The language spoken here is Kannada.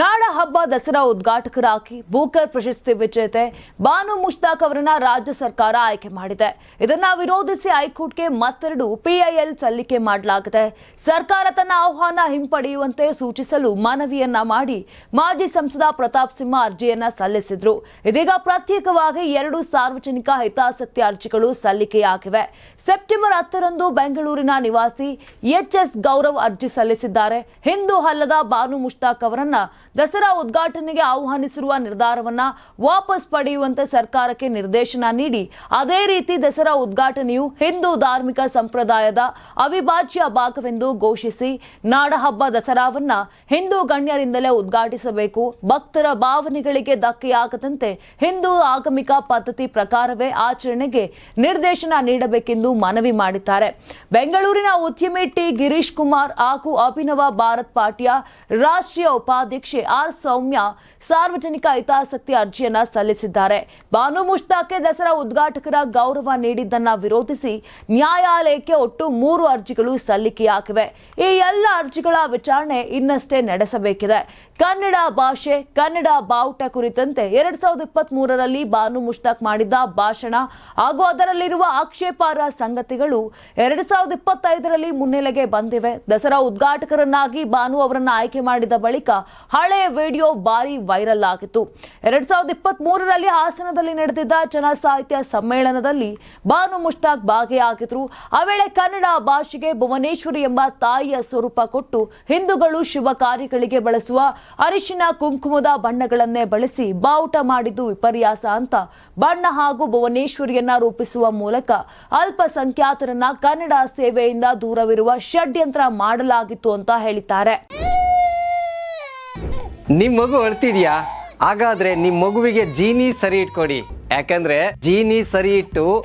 ನಾಡ ಹಬ್ಬ ದಸರಾ ಉದ್ಘಾಟಕರಾಗಿ ಬೂಕರ್ ಪ್ರಶಸ್ತಿ ವಿಜೇತೆ ಬಾನು ಮುಷ್ತಾಕ್ ಅವರನ್ನ ರಾಜ್ಯ ಸರ್ಕಾರ ಆಯ್ಕೆ ಮಾಡಿದೆ. ಇದನ್ನ ವಿರೋಧಿಸಿ ಹೈಕೋರ್ಟ್ಗೆ ಮತ್ತೆರಡು ಪಿಐಎಲ್ ಸಲ್ಲಿಕೆ ಮಾಡಲಾಗಿದೆ. ಸರ್ಕಾರ ತನ್ನ ಆಹ್ವಾನ ಹಿಂಪಡೆಯುವಂತೆ ಸೂಚಿಸಲು ಮನವಿಯನ್ನ ಮಾಡಿ ಮಾಜಿ ಸಂಸದ ಪ್ರತಾಪ್ ಸಿಂಹ ಅರ್ಜಿಯನ್ನ ಸಲ್ಲಿಸಿದ್ರು. ಇದೀಗ ಪ್ರತ್ಯೇಕವಾಗಿ ಎರಡು ಸಾರ್ವಜನಿಕ ಹಿತಾಸಕ್ತಿ ಅರ್ಜಿಗಳು ಸಲ್ಲಿಕೆಯಾಗಿವೆ. ಸೆಪ್ಟೆಂಬರ್ ಹತ್ತರಂದು ಬೆಂಗಳೂರಿನ ನಿವಾಸಿ ಎಚ್ಎಸ್ ಗೌರವ್ ಅರ್ಜಿ ಸಲ್ಲಿಸಿದ್ದಾರೆ. ಹಿಂದೂ ಅಲ್ಲದ ಬಾನು ಮುಷ್ತಾಕ್ ಅವರನ್ನ ದಸರಾ ಉದ್ಘಾಟನೆಗೆ ಆಹ್ವಾನಿಸಿರುವ ನಿರ್ಧಾರವನ್ನ ವಾಪಸ್ ಪಡೆಯುವಂತೆ ಸರ್ಕಾರಕ್ಕೆ ನಿರ್ದೇಶನ ನೀಡಿ, ಅದೇ ರೀತಿ ದಸರಾ ಉದ್ಘಾಟನೆಯು ಹಿಂದೂ ಧಾರ್ಮಿಕ ಸಂಪ್ರದಾಯದ ಅವಿಭಾಜ್ಯ ಭಾಗವೆಂದು ಘೋಷಿಸಿ, ನಾಡಹಬ್ಬ ದಸರಾವನ್ನ ಹಿಂದೂ ಗಣ್ಯರಿಂದಲೇ ಉದ್ಘಾಟಿಸಬೇಕು. ಭಕ್ತರ ಭಾವನೆಗಳಿಗೆ ಧಕ್ಕೆಯಾಗದಂತೆ ಹಿಂದೂ ಆಗಮಿಕ ಪದ್ಧತಿ ಪ್ರಕಾರವೇ ಆಚರಣೆಗೆ ನಿರ್ದೇಶನ ನೀಡಬೇಕೆಂದು ಮನವಿ ಮಾಡಿದ್ದಾರೆ. ಬೆಂಗಳೂರಿನ ಉದ್ಯಮಿ ಟಿ ಗಿರೀಶ್ ಕುಮಾರ್ ಹಾಗೂ ಅಭಿನವ ಭಾರತ್ ಪಾರ್ಟಿಯ ರಾಷ್ಟ್ರೀಯ ಉಪಾಧ್ಯಕ್ಷೆ ಆರ್ ಸೌಮ್ಯ ಸಾರ್ವಜನಿಕ ಹಿತಾಸಕ್ತಿ ಅರ್ಜಿಯನ್ನ ಸಲ್ಲಿಸಿದ್ದಾರೆ. ಬಾನು ಮುಷ್ತಾಕೆ ದಸರಾ ಉದ್ಘಾಟಕರ ಗೌರವ ನೀಡಿದ್ದನ್ನ ವಿರೋಧಿಸಿ ನ್ಯಾಯಾಲಯಕ್ಕೆ ಒಟ್ಟು ಮೂರು ಅರ್ಜಿಗಳು ಸಲ್ಲಿಕೆಯಾಗಿವೆ. ಈ ಎಲ್ಲ ಅರ್ಜಿಗಳ ವಿಚಾರಣೆ ಇನ್ನಷ್ಟೇ ನಡೆಸಬೇಕಿದೆ. ಕನ್ನಡ ಭಾಷೆ, ಕನ್ನಡ ಬಾವುಟ ಕುರಿತಂತೆ ಎರಡ್ ಸಾವಿರದ ಇಪ್ಪತ್ತ್ ಮೂರರಲ್ಲಿ ಬಾನು ಮುಷ್ತಾಕ್ ಮಾಡಿದ್ದ ಭಾಷಣ ಹಾಗೂ ಅದರಲ್ಲಿರುವ ಆಕ್ಷೇಪಾರ್ಹ ಸಂಗತಿಗಳು ಎರಡ್ ಸಾವಿರದ ಇಪ್ಪತ್ತೈದರಲ್ಲಿ ಮುನ್ನೆಲೆಗೆ ಬಂದಿವೆ. ದಸರಾ ಉದ್ಘಾಟಕರನ್ನಾಗಿ ಬಾನು ಅವರನ್ನ ಆಯ್ಕೆ ಮಾಡಿದ ಬಳಿಕ ಹಳೆಯ ವಿಡಿಯೋ ಭಾರಿ ವೈರಲ್ ಆಗಿತ್ತು. ಎರಡ್ ಸಾವಿರದ ಇಪ್ಪತ್ತ್ ಮೂರರಲ್ಲಿ ಹಾಸನದಲ್ಲಿ ನಡೆದಿದ್ದ ಜನ ಸಾಹಿತ್ಯ ಸಮ್ಮೇಳನದಲ್ಲಿ ಬಾನು ಮುಷ್ತಾಕ್ ಭಾಗಿಯಾಗಿದ್ರು. ಆ ವೇಳೆ ಕನ್ನಡ ಭಾಷೆಗೆ ಭುವನೇಶ್ವರಿ ಎಂಬ ತಾಯಿಯ ಸ್ವರೂಪ ಕೊಟ್ಟು ಹಿಂದೂಗಳು ಶುಭ ಕಾರ್ಯಗಳಿಗೆ ಬಳಸುವ ಅರಿಶಿನ, ಕುಂಕುಮದ ಬಣ್ಣಗಳನ್ನೇ ಬಳಸಿ ಬಾವುಟ ಮಾಡಿದ್ದು ವಿಪರ್ಯಾಸ ಅಂತ ಬಣ್ಣ ಹಾಗೂ ಭುವನೇಶ್ವರಿಯನ್ನ ರೂಪಿಸುವ ಮೂಲಕ ಅಲ್ಪಸಂಖ್ಯಾತರನ್ನ ಕನ್ನಡ ಸೇವೆಯಿಂದ ದೂರವಿರುವ ಷಡ್ಯಂತ್ರ ಮಾಡಲಾಗಿತ್ತು ಅಂತ ಹೇಳಿದ್ದಾರೆ. ನಿಮ್ ಮಗು ಅಳ್ತಿದ್ಯಾ? ಹಾಗಾದ್ರೆ ನಿಮ್ ಮಗುವಿಗೆ ಜೀನಿ ಸರಿ ಇಟ್ಕೊಡಿ. ಯಾಕಂದ್ರೆ ಜೀನಿ ಸರಿ ಇಟ್ಟು